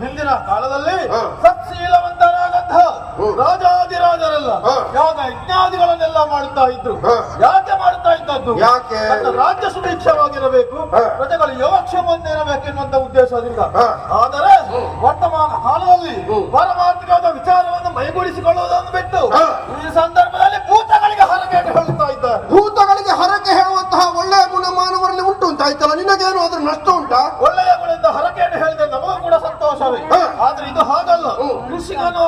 ಹಿಂದಿನ ಕಾಲದಲ್ಲಿ ಸತ್ಶೀಲವಂತರಾದಂತಹ ರಾಜಾದಿರಾಜರೆಲ್ಲ ಯಾವ ಯಜ್ಞಾದಿಗಳನ್ನೆಲ್ಲ ಮಾಡ್ತಾ ಇದ್ದರು ಇದ್ದದ್ದು ಯಾಕೆ? ತನ್ನ ರಾಜ್ಯ ಸುಭಿಕ್ಷವಾಗಿರಬೇಕು ಪ್ರಜೆಗಳು ಯೋಗಕ್ಷೇಮವನ್ನು ಇರಬೇಕು ಎನ್ನುವಂತ ಉದ್ದೇಶದಿಂದ ಆದರೆ ವರ್ತಮಾನ ಕಾಲದಲ್ಲಿ ಹ್ಮ್. ವಿಚಾರವನ್ನು ಮೈಗೂಡಿಸಿಕೊಳ್ಳುವುದನ್ನು ಬಿಟ್ಟು ಈ ಸಂದರ್ಭದಲ್ಲಿ ಭೂತಗಳಿಗೆ ಹರಕೆ ಹೇಳುತ್ತಾ ಇದ್ದಾರೆ. ಭೂತಗಳಿಗೆ ಹರಕೆ ಹೇಳುವಂತಹ ಒಳ್ಳೆಯ ಗುಣ ಮಾನವರಲ್ಲಿ ಉಂಟು ಅಂತ ಆಯ್ತಲ್ಲ? ನಿನಗೇನು ಅದ್ರ ನಷ್ಟ ಉಂಟಾ? ಒಳ್ಳೆಯ ಗುಣದಿಂದ ಹರಕೆಯನ್ನು ಹೇಳಿದೆ ನಮಗೂ ಕೂಡ ಸಂತೋಷವೇ. ಆದ್ರೆ ಇದು ಹಾಗಲ್ಲ. ಹ್ಮ್. ಕೃಷಿಕನು